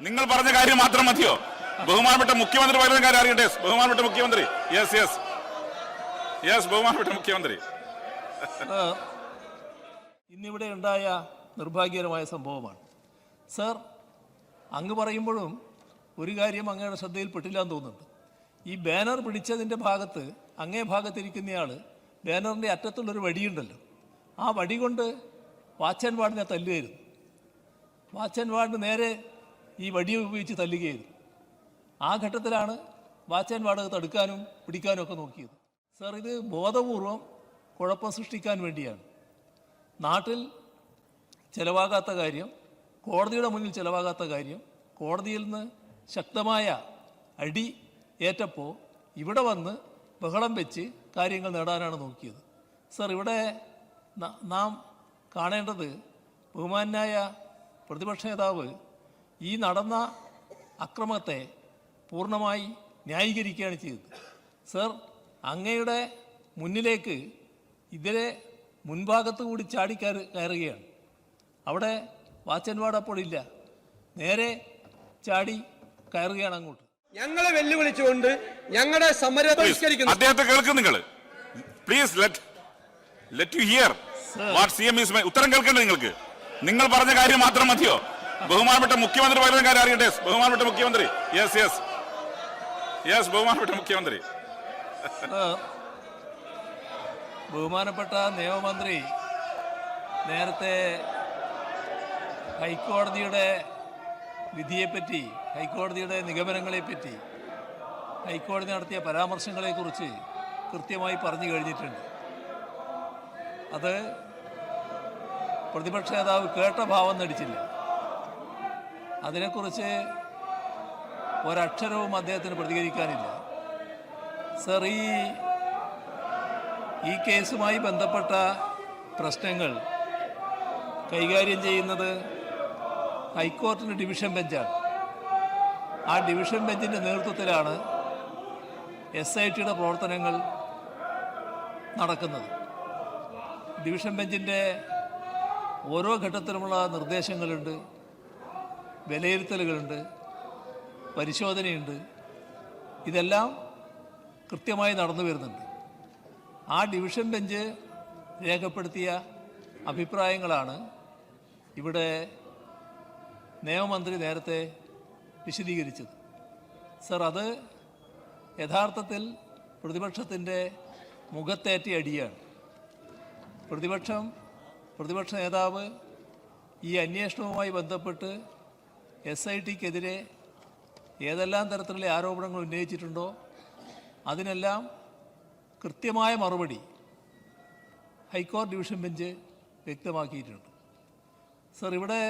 നിങ്ങൾ പറഞ്ഞ കാര്യം മാത്രം മതിയോ? ബഹുമാനപ്പെട്ട മുഖ്യമന്ത്രി പറയുന്ന കാര്യം അറിയട്ടെ. ബഹുമാനപ്പെട്ട മുഖ്യമന്ത്രി. യെസ് യെസ് യെസ് ബഹുമാനപ്പെട്ട മുഖ്യമന്ത്രി. ഇന്നിവിടെ ഉണ്ടായ നിർഭാഗ്യകരമായ സംഭവമാണ്. സർ അങ്ങ് പറയുമ്പോഴും ഒരു കാര്യം അങ്ങയുടെ ശ്രദ്ധയിൽപ്പെട്ടില്ല എന്ന് തോന്നുന്നുണ്ട്. ഈ ബാനർ പിടിച്ചതിന്റെ ഭാഗത്ത് അങ്ങേ ഭാഗത്തിരിക്കുന്നയാൾ ബാനറിന്റെ അറ്റത്തുള്ളൊരു വടിയുണ്ടല്ലോ. ആ വടി കൊണ്ട് വാച്ചൻ വാർഡിനെ തല്ലുകയായിരുന്നു. വാച്ചൻ വാർഡ് നേരെ ഈ വടി ഉപയോഗിച്ച് തല്ലുകയായിരുന്നു. ആ ഘട്ടത്തിലാണ് വാച്ചാൻ വാടക തടുക്കാനും പിടിക്കാനും ഒക്കെ നോക്കിയത്. സർ ഇത് ബോധപൂർവം കുഴപ്പം സൃഷ്ടിക്കാൻ വേണ്ടിയാണ്. നാട്ടിൽ ചിലവാകാത്ത കാര്യം കോടതിയുടെ മുന്നിൽ ചിലവാകാത്ത കാര്യം കോടതിയിൽ നിന്ന് ശക്തമായ അടി ഏറ്റപ്പോൾ ഇവിടെ വന്ന് ബഹളം വെച്ച് കാര്യങ്ങൾ നേടാനാണ് നോക്കിയത്. സർ ഇവിടെ നാം കാണേണ്ടത് ബഹുമാനായ പ്രതിപക്ഷ നേതാവ് ഈ നടന്ന അക്രമത്തെ പൂർണമായി ന്യായീകരിക്കുകയാണ് ചെയ്തത്. സർ അങ്ങയുടെ മുന്നിലേക്ക് ഇതിലെ മുൻഭാഗത്ത് കൂടി ചാടി കയറി കയറുകയാണ്. അവിടെ വാച്ചൻവാട് അപ്പോൾ ഇല്ല. നേരെ ചാടി കയറുകയാണ് അങ്ങോട്ട്. ഞങ്ങളെ വെല്ലുവിളിച്ചുകൊണ്ട് ഞങ്ങളുടെ സമരം ബഹിഷ്കരിക്കുന്നു അദ്ദേഹത്തെ കേൾക്കും നിങ്ങൾ. Please let let you hear what C M is ഉത്തരം കേൾക്കണ്ടേ നിങ്ങൾക്ക്? നിങ്ങൾ പറഞ്ഞ കാര്യം മാത്രം മതിയോ? ബഹുമാനപ്പെട്ട മുഖ്യമന്ത്രി പറയുന്ന കാര്യം അറിയട്ടെ? ബഹുമാനപ്പെട്ട മുഖ്യമന്ത്രി. Yes yes. യെസ് ബഹുമാനപ്പെട്ട മുഖ്യമന്ത്രി. ബഹുമാനപ്പെട്ട നിയമമന്ത്രി നേരത്തെ ഹൈക്കോടതിയുടെ വിധിയെപ്പറ്റി ഹൈക്കോടതിയുടെ നിഗമനങ്ങളെപ്പറ്റി ഹൈക്കോടതി നടത്തിയ പരാമർശങ്ങളെക്കുറിച്ച് കൃത്യമായി പറഞ്ഞു കഴിഞ്ഞിട്ടുണ്ട്. അത് പ്രതിപക്ഷ നേതാവ് കേട്ട ഭാവം നടിച്ചില്ല. അതിനെക്കുറിച്ച് ഒരക്ഷരവും അദ്ദേഹത്തിന് പ്രതികരിക്കാനില്ല. സർ ഈ ഈ കേസുമായി ബന്ധപ്പെട്ട പ്രശ്നങ്ങൾ കൈകാര്യം ചെയ്യുന്നത് ഹൈക്കോർട്ടിന്റെ ഡിവിഷൻ ബെഞ്ചാണ്. ആ ഡിവിഷൻ ബെഞ്ചിന്റെ നേതൃത്വത്തിലാണ് എസ് ഐ ടിയുടെ പ്രവർത്തനങ്ങൾ നടക്കുന്നത്. ഡിവിഷൻ ബെഞ്ചിന്റെ ഓരോ ഘട്ടത്തിലുമുള്ള നിർദ്ദേശങ്ങളുണ്ട്. വിലയിരുത്തലുകളുണ്ട് പരിശോധനയുണ്ട്. ഇതെല്ലാം കൃത്യമായി നടന്നു വരുന്നുണ്ട്. ആ ഡിവിഷൻ ബെഞ്ച് രേഖപ്പെടുത്തിയ അഭിപ്രായങ്ങളാണ് ഇവിടെ നിയമമന്ത്രി നേരത്തെ വിശദീകരിച്ചത്. സർ അത് യഥാർത്ഥത്തിൽ പ്രതിപക്ഷത്തിന്റെ മുഖത്തേറ്റ അടിയാണ്. പ്രതിപക്ഷം പ്രതിപക്ഷ നേതാവ് ഈ അന്വേഷണവുമായി ബന്ധപ്പെട്ട് എസ് ഐ ടിക്കെതിരെ ഏതെല്ലാം തരത്തിലുള്ള ആരോപണങ്ങൾ ഉന്നയിച്ചിട്ടുണ്ടോ അതിനെല്ലാം കൃത്യമായ മറുപടി ഹൈക്കോടതി ഡിവിഷൻ ബെഞ്ച് വ്യക്തമാക്കിയിട്ടുണ്ട്. സർ ഇവിടെ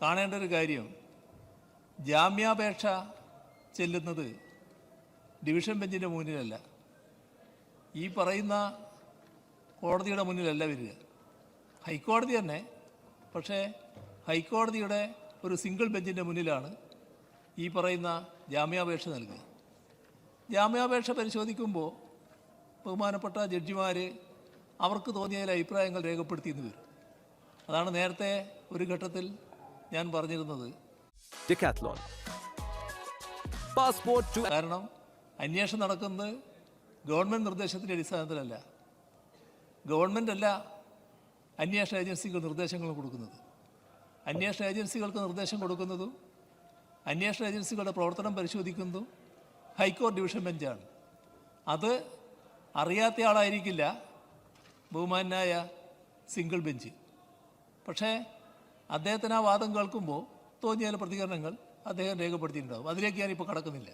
കാണേണ്ട ഒരു കാര്യം ജാമ്യാപേക്ഷ ചെല്ലുന്നത് ഡിവിഷൻ ബെഞ്ചിന്റെ മുന്നിലല്ല ഈ പറയുന്ന കോടതിയുടെ മുന്നിലല്ല വരിക. ഹൈക്കോടതി തന്നെ പക്ഷേ ഹൈക്കോടതിയുടെ ഒരു സിംഗിൾ ബെഞ്ചിന്റെ മുന്നിലാണ് ഈ പറയുന്ന ജാമ്യാപേക്ഷ നൽകുക ജാമ്യാപേക്ഷ പരിശോധിക്കുമ്പോൾ ബഹുമാനപ്പെട്ട ജഡ്ജിമാർ അവർക്ക് തോന്നിയ അഭിപ്രായങ്ങൾ രേഖപ്പെടുത്തിയെന്ന് വരും. അതാണ് നേരത്തെ ഒരു ഘട്ടത്തിൽ ഞാൻ പറഞ്ഞിരുന്നത്. പാസ്പോർട്ട് കാരണം അന്വേഷണം നടക്കുന്നത് ഗവൺമെന്റ് നിർദ്ദേശത്തിന്റെ അടിസ്ഥാനത്തിലല്ല. ഗവൺമെന്റ് അല്ല അന്വേഷണ ഏജൻസികൾ നിർദ്ദേശങ്ങൾ കൊടുക്കുന്നത്. അന്വേഷണ ഏജൻസികൾക്ക് നിർദ്ദേശം കൊടുക്കുന്നതും അന്വേഷണ ഏജൻസികളുടെ പ്രവർത്തനം പരിശോധിക്കുന്നതും ഹൈക്കോടതി ഡിവിഷൻ ബെഞ്ചാണ്. അത് അറിയാത്ത ആളായിരിക്കില്ല ബഹുമാനായ സിംഗിൾ ബെഞ്ച്. പക്ഷേ അദ്ദേഹത്തിന് ആ വാദം കേൾക്കുമ്പോൾ തോന്നിയ ചില പ്രതികരണങ്ങൾ അദ്ദേഹം രേഖപ്പെടുത്തിയിട്ടുണ്ടാവും. അതിലേക്ക് ഞാനിപ്പോൾ കടക്കുന്നില്ല.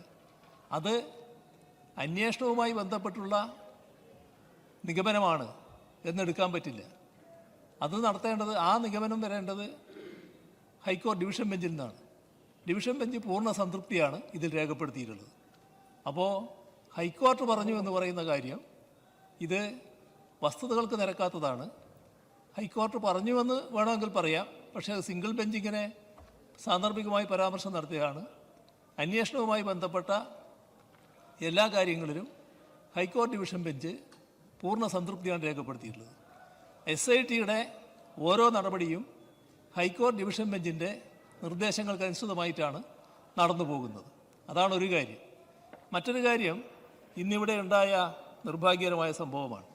അത് അന്വേഷണവുമായി ബന്ധപ്പെട്ടുള്ള നിഗമനമാണ് എന്നെടുക്കാൻ പറ്റില്ല. അത് നടത്തേണ്ടത് ആ നിഗമനം വരേണ്ടത് ഹൈക്കോടതി ഡിവിഷൻ ബെഞ്ചിൽ നിന്നാണ്. ഡിവിഷൻ ബെഞ്ച് പൂർണ സംതൃപ്തിയാണ് ഇതിൽ രേഖപ്പെടുത്തിയിട്ടുള്ളത്. അപ്പോൾ ഹൈക്കോർട്ട് പറഞ്ഞു എന്ന് പറയുന്ന കാര്യം ഇത് വസ്തുതകൾക്ക് നിരക്കാത്തതാണ്. ഹൈക്കോർട്ട് പറഞ്ഞുവെന്ന് വേണമെങ്കിൽ പറയാം. പക്ഷേ അത് സിംഗിൾ ബെഞ്ച് ഇങ്ങനെ സാന്ദർഭികമായി പരാമർശം നടത്തിയതാണ് അന്വേഷണവുമായി ബന്ധപ്പെട്ട എല്ലാ കാര്യങ്ങളിലും ഹൈക്കോടതി ഡിവിഷൻ ബെഞ്ച് പൂർണ സംതൃപ്തിയാണ് രേഖപ്പെടുത്തിയിട്ടുള്ളത്. എസ് ഐ ടിയുടെ ഓരോ നടപടിയും ഹൈക്കോടതി ഡിവിഷൻ ബെഞ്ചിന്റെ നിർദ്ദേശങ്ങൾക്ക് അനുസൃതമായിട്ടാണ് നടന്നു പോകുന്നത്. അതാണ് ഒരു കാര്യം. മറ്റൊരു കാര്യം ഇന്നിവിടെ ഉണ്ടായ നിർഭാഗ്യകരമായ സംഭവമാണ്.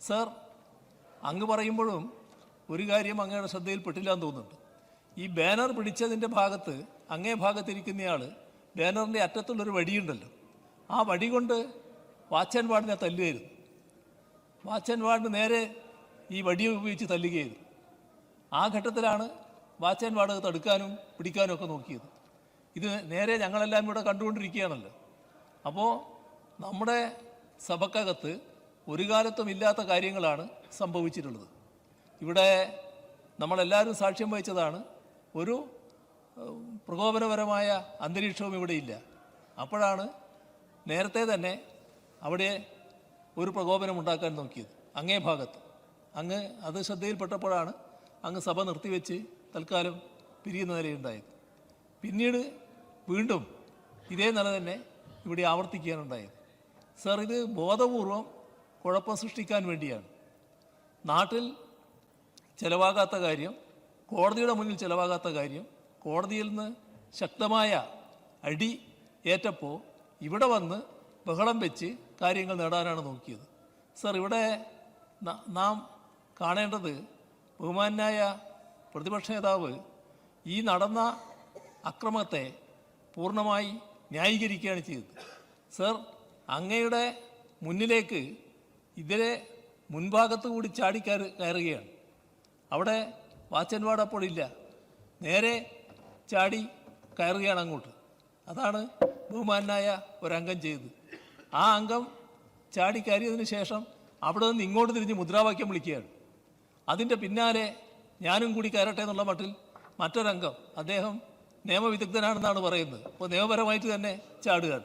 സർ അങ്ങ് പറയുമ്പോഴും ഒരു കാര്യം അങ്ങയുടെ ശ്രദ്ധയിൽപ്പെട്ടില്ല എന്ന് തോന്നുന്നുണ്ട്. ഈ ബാനർ പിടിച്ചതിന്റെ ഭാഗത്ത് അങ്ങേ ഭാഗത്തിരിക്കുന്നയാൾ ബാനറിന്റെ അറ്റത്തുള്ളൊരു വടിയുണ്ടല്ലോ. ആ വടി കൊണ്ട് വാച്ചൻ വാർഡിനെ തല്ലുകയായിരുന്നു. വാച്ചൻ വാർഡിന് നേരെ ഈ വടി ഉപയോഗിച്ച് തല്ലുകയായിരുന്നു. ആ ഘട്ടത്തിലാണ് വാച്ചാൻ വാടക തടുക്കാനും പിടിക്കാനും ഒക്കെ നോക്കിയത്. ഇത് നേരെ ഞങ്ങളെല്ലാം ഇവിടെ കണ്ടുകൊണ്ടിരിക്കുകയാണല്ലോ. അപ്പോൾ നമ്മുടെ സഭക്കകത്ത് ഒരു കാലത്തും ഇല്ലാത്ത കാര്യങ്ങളാണ് സംഭവിച്ചിട്ടുള്ളത്. ഇവിടെ നമ്മളെല്ലാവരും സാക്ഷ്യം വഹിച്ചതാണ് ഒരു പ്രകോപനപരമായ അന്തരീക്ഷവും ഇല്ല. അപ്പോഴാണ് നേരത്തെ തന്നെ അവിടെ ഒരു പ്രകോപനം ഉണ്ടാക്കാൻ നോക്കിയത് അങ്ങേ ഭാഗത്ത്. അങ്ങ് അത് ശ്രദ്ധയിൽപ്പെട്ടപ്പോഴാണ് അങ്ങ് സഭ നിർത്തിവെച്ച് തൽക്കാലം പിരിയുന്ന നിലയുണ്ടായത് പിന്നീട് വീണ്ടും ഇതേ നില തന്നെ ഇവിടെ ആവർത്തിക്കാനുണ്ടായത് സർ ഇത് ബോധപൂർവം കുഴപ്പം സൃഷ്ടിക്കാൻ വേണ്ടിയാണ്. നാട്ടിൽ ചിലവാകാത്ത കാര്യം കോടതിയുടെ മുന്നിൽ ചിലവാകാത്ത കാര്യം കോടതിയിൽ നിന്ന് ശക്തമായ അടി ഏറ്റപ്പോൾ ഇവിടെ വന്ന് ബഹളം വെച്ച് കാര്യങ്ങൾ നേടാനാണ് നോക്കിയത്. സർ ഇവിടെ നാം കാണേണ്ടത് ബഹുമാനായ പ്രതിപക്ഷ നേതാവ് ഈ നടന്ന അക്രമത്തെ പൂർണമായി ന്യായീകരിക്കുകയാണ് ചെയ്തത്. സർ അങ്ങയുടെ മുന്നിലേക്ക് ഇതിലെ മുൻഭാഗത്ത് കൂടി ചാടി കയറി കയറുകയാണ്. അവിടെ വാച്ചൻപാട് അപ്പോൾ ഇല്ല. നേരെ ചാടി കയറുകയാണ് അങ്ങോട്ട്. അതാണ് ബഹുമാനായ ഒരംഗം ചെയ്തത്. ആ അംഗം ചാടി കയറിയതിന് ശേഷം അവിടെ നിന്ന് ഇങ്ങോട്ട് തിരിഞ്ഞ് മുദ്രാവാക്യം വിളിക്കുകയാണ്. അതിന്റെ പിന്നാലെ ഞാനും കൂടി കയറട്ടെ എന്നുള്ള മട്ടിൽ മറ്റൊരംഗം. അദ്ദേഹം നിയമവിദഗ്ധനാണെന്നാണ് പറയുന്നത്. അപ്പോൾ നിയമപരമായിട്ട് തന്നെ ചാടുകയാണ്.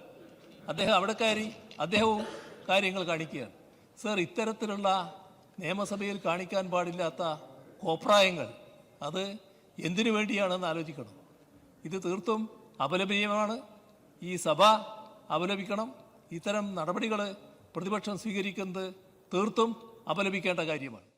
അദ്ദേഹം അവിടെ കയറി അദ്ദേഹവും കാര്യങ്ങൾ കാണിക്കുകയാണ്. സർ ഇത്തരത്തിലുള്ള നിയമസഭയിൽ കാണിക്കാൻ പാടില്ലാത്ത കോപ്രായങ്ങൾ അത് എന്തിനു വേണ്ടിയാണെന്ന് ആലോചിക്കണം. ഇത് തീർത്തും അപലപനീയമാണ്. ഈ സഭ അപലപിക്കണം. ഇത്തരം നടപടികൾ പ്രതിപക്ഷം സ്വീകരിക്കുന്നത് തീർത്തും അപലപിക്കേണ്ട കാര്യമാണ്.